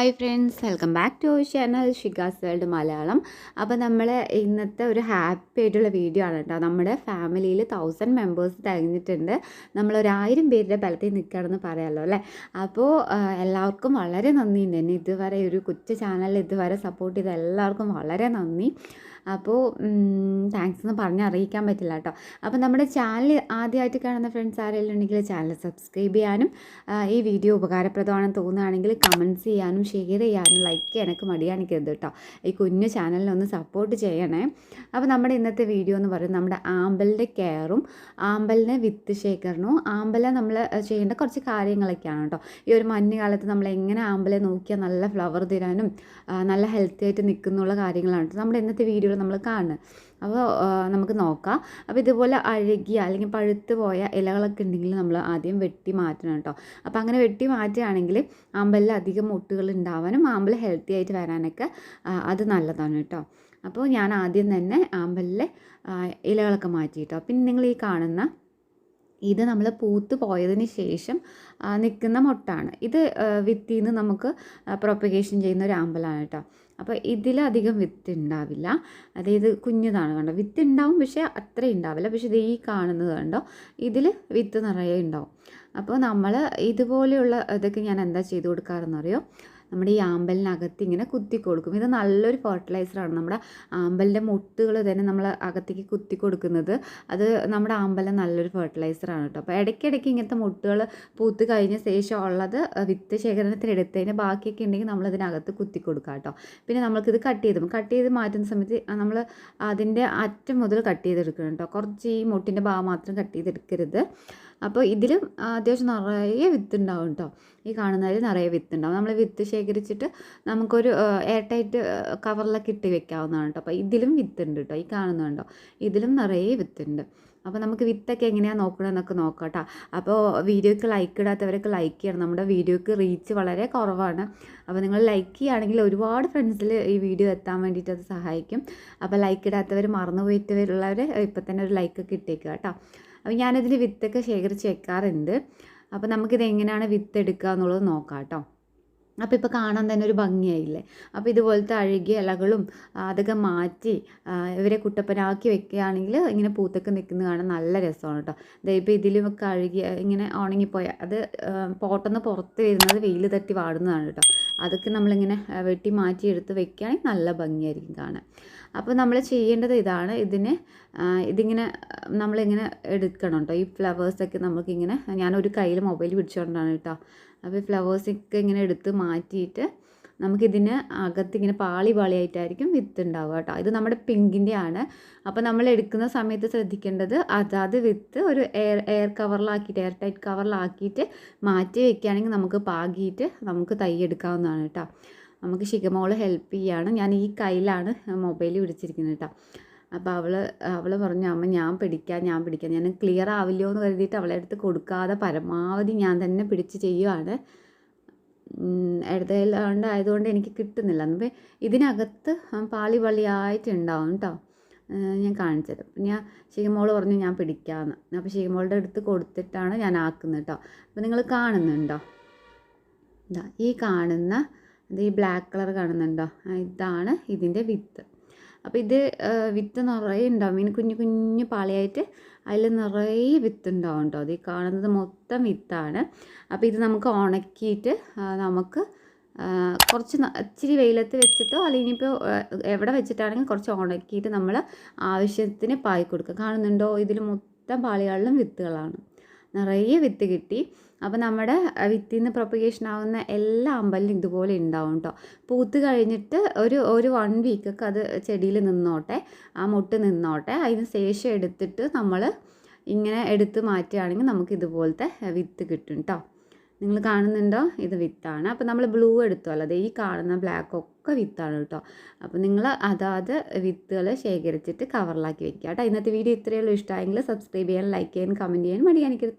Hi friends welcome back to channel Shigas world Malayalam അപ്പോൾ നമ്മൾ ഇന്നത്തെ ഒരു ഹാപ്പി ആയിട്ടുള്ള വീഡിയോ ആണ് കേട്ടോ. നമ്മുടെ ഫാമിലിയിൽ തൗസൻഡ് മെമ്പേഴ്സ് തികഞ്ഞിട്ടുണ്ട് നമ്മളൊരായിരം പേരുടെ ബലത്തിൽ നിൽക്കുകയാണെന്ന് പറയാമല്ലോ അല്ലേ? അപ്പോൾ എല്ലാവർക്കും വളരെ നന്ദിയുണ്ട് എന്നെ ഇതുവരെ ഒരു കൊച്ചു ചാനലിൽ ഇതുവരെ സപ്പോർട്ട് ചെയ്ത എല്ലാവർക്കും വളരെ നന്ദി. അപ്പോൾ താങ്ക്സ് എന്ന് പറഞ്ഞ് അറിയിക്കാൻ പറ്റില്ല കേട്ടോ അപ്പോൾ നമ്മുടെ ചാനൽ ആദ്യമായിട്ട് കാണുന്ന ഫ്രണ്ട്സ് ആരെങ്കിലും ഉണ്ടെങ്കിൽ ചാനൽ സബ്സ്ക്രൈബ് ചെയ്യാനും ഈ വീഡിയോ ഉപകാരപ്രദമാണെന്ന് തോന്നുകയാണെങ്കിൽ കമന്റ്സ് ചെയ്യാനും ഷെയർ ചെയ്യാനും ലൈക്ക് ചെയ്യാനൊക്കെ മടിയാണിക്കരുത് കേട്ടോ ഈ കുഞ്ഞു ചാനലിനൊന്ന് സപ്പോർട്ട് ചെയ്യണേ. അപ്പോൾ നമ്മുടെ ഇന്നത്തെ വീഡിയോ എന്ന് പറയുന്നത് നമ്മുടെ ആമ്പലിന്റെ കെയറും ആമ്പലിനെ വിത്ത് ശേഖരണവും ആമ്പല നമ്മൾ ചെയ്യേണ്ട കുറച്ച് കാര്യങ്ങളൊക്കെയാണ് കേട്ടോ ഈ ഒരു മഞ്ഞ് കാലത്ത് നമ്മൾ എങ്ങനെ ആമ്പലെ നോക്കിയാൽ നല്ല ഫ്ലവർ തരാനും നല്ല ഹെൽത്തി ആയിട്ട് നിൽക്കുന്നുള്ള കാര്യങ്ങളാണ് കേട്ടോ നമ്മുടെ ഇന്നത്തെ വീഡിയോയിൽ നമ്മൾ കാണുന്നത് അപ്പോൾ നമുക്ക് നോക്കാം. അപ്പോൾ ഇതുപോലെ അഴുകിയ അല്ലെങ്കിൽ പഴുത്ത് പോയ ഇലകളൊക്കെ ഉണ്ടെങ്കിൽ നമ്മൾ ആദ്യം വെട്ടി മാറ്റണം കേട്ടോ. അപ്പോൾ അങ്ങനെ വെട്ടി മാറ്റുകയാണെങ്കിൽ ആമ്പലിൽ അധികം മുട്ടുകൾ ഉണ്ടാവാനും ആമ്പൽ ഹെൽത്തി ആയിട്ട് വരാനൊക്കെ അത് നല്ലതാണ് കേട്ടോ. അപ്പോൾ ഞാൻ ആദ്യം തന്നെ ആമ്പലിലെ ഇലകളൊക്കെ മാറ്റി കേട്ടോ. പിന്നെ നിങ്ങൾ ഈ കാണുന്ന ഇത് നമ്മൾ പൂത്ത് പോയതിന് ശേഷം നിൽക്കുന്ന മൊട്ടാണ്. ഇത് വിത്തിൽ നിന്ന് നമുക്ക് പ്രൊപ്പഗേഷൻ ചെയ്യുന്ന ഒരു ആമ്പലാണ് കേട്ടോ അപ്പോൾ ഇതിലധികം വിത്ത് ഉണ്ടാവില്ല. അതായത് കുഞ്ഞതാണ് കണ്ടോ. വിത്ത് ഉണ്ടാവും പക്ഷേ അത്ര ഉണ്ടാവില്ല. പക്ഷേ ഇത് ഈ കാണുന്നത് കണ്ടോ? ഇതിൽ വിത്ത് നിറയെ ഉണ്ടാവും. അപ്പോൾ നമ്മൾ ഇതുപോലെയുള്ള ഇതൊക്കെ ഞാൻ എന്താ ചെയ്ത് കൊടുക്കാറെന്നറിയോ നമ്മുടെ ഈ ആമ്പലിനകത്ത് ഇങ്ങനെ കുത്തി കൊടുക്കും ഇത് നല്ലൊരു ഫെർട്ടിലൈസറാണ് നമ്മുടെ ആമ്പലിന്റെ മുട്ടുകൾ തന്നെ നമ്മൾ അകത്തേക്ക് കുത്തി കൊടുക്കുന്നത് അത് നമ്മുടെ ആമ്പലം നല്ലൊരു ഫെർട്ടിലൈസറാണ് കേട്ടോ. അപ്പോൾ ഇടയ്ക്കിടയ്ക്ക് ഇങ്ങനത്തെ മുട്ടുകൾ പൂത്ത് കഴിഞ്ഞ ശേഷം ഉള്ളത് വിത്ത് ശേഖരണത്തിന് എടുത്തതിന് ബാക്കിയൊക്കെ ഉണ്ടെങ്കിൽ നമ്മളതിനകത്ത് കുത്തി കൊടുക്കുക കേട്ടോ. പിന്നെ നമ്മൾക്കിത് കട്ട് ചെയ്ത് കട്ട് ചെയ്ത് മാറ്റുന്ന സമയത്ത് നമ്മൾ അതിന്റെ അറ്റം മുതൽ കട്ട് ചെയ്തെടുക്കണം കേട്ടോ. കുറച്ച് ഈ മുട്ടിന്റെ ഭാഗം മാത്രം കട്ട് ചെയ്തെടുക്കരുത്. അപ്പോൾ ഇതിലും അത്യാവശ്യം നിറയെ വിത്ത് ഉണ്ടാവും കേട്ടോ ഈ കാണുന്നതിൽ നിറയെ വിത്ത് ഉണ്ടാവും നമ്മൾ വിത്ത് ശേഖരിച്ചിട്ട് നമുക്കൊരു എയർ ടൈറ്റ് കവറിലൊക്കെ ഇട്ട് വെക്കാവുന്നതാണ് കേട്ടോ അപ്പോൾ ഇതിലും വിത്തുണ്ട് കേട്ടോ ഈ കാണുന്നുണ്ടോ ഇതിലും നിറയെ വിത്തുണ്ട്. അപ്പോൾ നമുക്ക് വിത്തൊക്കെ എങ്ങനെയാണ് നോക്കണമെന്നൊക്കെ നോക്കാം കേട്ടോ അപ്പോൾ വീഡിയോയ്ക്ക് ലൈക്ക് ഇടാത്തവരൊക്കെ ലൈക്ക് ചെയ്യണം. നമ്മുടെ വീഡിയോയ്ക്ക് റീച്ച് വളരെ കുറവാണ്. അപ്പോൾ നിങ്ങൾ ലൈക്ക് ചെയ്യുകയാണെങ്കിൽ ഒരുപാട് ഫ്രണ്ട്സിൽ ഈ വീഡിയോ എത്താൻ വേണ്ടിയിട്ട് അത് സഹായിക്കും. അപ്പോൾ ലൈക്ക് ഇടാത്തവർ മറന്നു പോയിട്ടുള്ളവർ ഇപ്പം തന്നെ ഒരു ലൈക്കൊക്കെ ഇട്ടേക്കുക കേട്ടോ അപ്പോൾ ഞാനതിൽ വിത്തൊക്കെ ശേഖരിച്ച് വെക്കാറുണ്ട്. അപ്പോൾ നമുക്കിത് എങ്ങനെയാണ് വിത്ത് എടുക്കുക എന്നുള്ളത് നോക്കാം കേട്ടോ അപ്പോൾ ഇപ്പോൾ കാണാൻ തന്നെ ഒരു ഭംഗിയായില്ലേ? അപ്പോൾ ഇതുപോലത്തെ അഴുകിയ ഇലകളും അതൊക്കെ മാറ്റി ഇവരെ കുട്ടപ്പനാക്കി വെക്കുകയാണെങ്കിൽ ഇങ്ങനെ പൂത്തൊക്കെ നിൽക്കുന്നത് കാണാൻ നല്ല രസമാണ് കേട്ടോ. ഇപ്പോൾ ഇതിലുമൊക്കെ അഴുകിയ ഇങ്ങനെ ഉണങ്ങിപ്പോയ അത് പോട്ടെന്ന് പുറത്ത് വരുന്നത് വെയിൽ തട്ടി വാടുന്നതാണ് കേട്ടോ. അതൊക്കെ നമ്മളിങ്ങനെ വെട്ടി മാറ്റി എടുത്ത് വെക്കുകയാണെങ്കിൽ നല്ല ഭംഗിയായിരിക്കും കാണാൻ. അപ്പോൾ നമ്മൾ ചെയ്യേണ്ടത് ഇതാണ് ഇതിന് ഇതിങ്ങനെ നമ്മളിങ്ങനെ എടുക്കണം കേട്ടോ. ഈ ഫ്ലവേഴ്സൊക്കെ നമുക്കിങ്ങനെ ഞാനൊരു കയ്യിൽ മൊബൈൽ പിടിച്ചുകൊണ്ടാണ് കേട്ടോ അപ്പോൾ ഫ്ലവേഴ്സൊക്കെ ഇങ്ങനെ എടുത്ത് മാറ്റിയിട്ട് നമുക്കിതിന് അകത്ത് ഇങ്ങനെ പാളി പാളിയായിട്ടായിരിക്കും വിത്ത് ഉണ്ടാവുക കേട്ടോ. ഇത് നമ്മുടെ പിങ്കിന്റെ ആണ്. അപ്പോൾ നമ്മൾ എടുക്കുന്ന സമയത്ത് ശ്രദ്ധിക്കേണ്ടത് അതാത് വിത്ത് ഒരു എയർ എയർ കവറിലാക്കിയിട്ട് എയർ ടൈറ്റ് കവറിലാക്കിയിട്ട് മാറ്റി വെക്കുകയാണെങ്കിൽ നമുക്ക് പാകിയിട്ട് നമുക്ക് തൈ എടുക്കാവുന്നതാണ് കേട്ടോ. നമുക്ക് ശിഖമോൾ ഹെൽപ്പ് ചെയ്യാണ്. ഞാൻ ഈ കയ്യിലാണ് മൊബൈൽ പിടിച്ചിരിക്കുന്നത് കേട്ടോ. അപ്പോൾ അവൾ അവൾ പറഞ്ഞു അമ്മ ഞാൻ പിടിക്കാം ഞാൻ പിടിക്കാം. ഞാൻ ക്ലിയർ ആവില്ലയോ എന്ന് കരുതിയിട്ട് അവളെ അടുത്ത് കൊടുക്കാതെ പരമാവധി ഞാൻ തന്നെ പിടിച്ച് ചെയ്യുവാണ്. ഇടതയിലാണ്ട് ആയതുകൊണ്ട് എനിക്ക് കിട്ടുന്നില്ല. അപ്പോൾ ഇതിനകത്ത് പാളി പാളിയായിട്ടുണ്ടാവും കേട്ടോ ഞാൻ കാണിച്ചത് ഞാൻ ശീമോൾ പറഞ്ഞു ഞാൻ പിടിക്കാമെന്ന് അപ്പോൾ ശീമോളുടെ അടുത്ത് കൊടുത്തിട്ടാണ് ഞാൻ ആക്കുന്നത് കേട്ടോ അപ്പോൾ നിങ്ങൾ കാണുന്നുണ്ടോ? ഈ കാണുന്ന ഈ ബ്ലാക്ക് കളർ കാണുന്നുണ്ടോ? ഇതാണ് ഇതിന്റെ വിത്ത് അപ്പോൾ ഇത് വിത്ത് നിറയെ ഉണ്ടാവും ഇങ്ങനെ കുഞ്ഞു കുഞ്ഞു പാളിയായിട്ട് അതിൽ നിറയെ വിത്ത് ഉണ്ടാവും കേട്ടോ അത് ഈ കാണുന്നത് മൊത്തം വിത്താണ്. അപ്പോൾ ഇത് നമുക്ക് ഉണക്കിയിട്ട് നമുക്ക് കുറച്ച് ഇച്ചിരി വെയിലത്ത് വെച്ചിട്ടോ അല്ലെങ്കിൽ ഇനിയിപ്പോൾ എവിടെ വെച്ചിട്ടാണെങ്കിൽ കുറച്ച് ഉണക്കിയിട്ട് നമ്മൾ ആവശ്യത്തിന് പായി കൊടുക്കുക കാണുന്നുണ്ടോ? ഇതിൽ മൊത്തം പാളികളിലും വിത്തുകളാണ്. നിറയെ വിത്ത് കിട്ടി. അപ്പോൾ നമ്മുടെ വിത്തിൽ നിന്ന് പ്രൊപ്പഗേഷൻ ആവുന്ന എല്ലാ അമ്പലിനും ഇതുപോലെ ഉണ്ടാവും കേട്ടോ പൂത്ത് കഴിഞ്ഞിട്ട് ഒരു ഒരു വൺ വീക്കൊക്കെ അത് ചെടിയിൽ നിന്നോട്ടെ ആ മുട്ട് നിന്നോട്ടെ അതിന് ശേഷം എടുത്തിട്ട് നമ്മൾ ഇങ്ങനെ എടുത്ത് മാറ്റുകയാണെങ്കിൽ നമുക്ക് ഇതുപോലത്തെ വിത്ത് കിട്ടും കേട്ടോ നിങ്ങൾ കാണുന്നുണ്ടോ? ഇത് വിത്താണ്. അപ്പോൾ നമ്മൾ ബ്ലൂ എടുത്തോല്ലോ അത് ഈ കാണുന്ന ബ്ലാക്ക് ഒക്കെ വിത്താണ് കേട്ടോ അപ്പോൾ നിങ്ങൾ അതാത് വിത്തുകൾ ശേഖരിച്ചിട്ട് കവറിലാക്കി വെക്കുക കേട്ടോ ഇന്നത്തെ വീഡിയോ ഇത്രയേ ഉള്ളൂ. ഇഷ്ടമായെങ്കിൽ സബ്സ്ക്രൈബ് ചെയ്യാൻ ലൈക്ക് ചെയ്യാൻ കമന്റ് ചെയ്യാൻ മടി കാണിക്കരുത്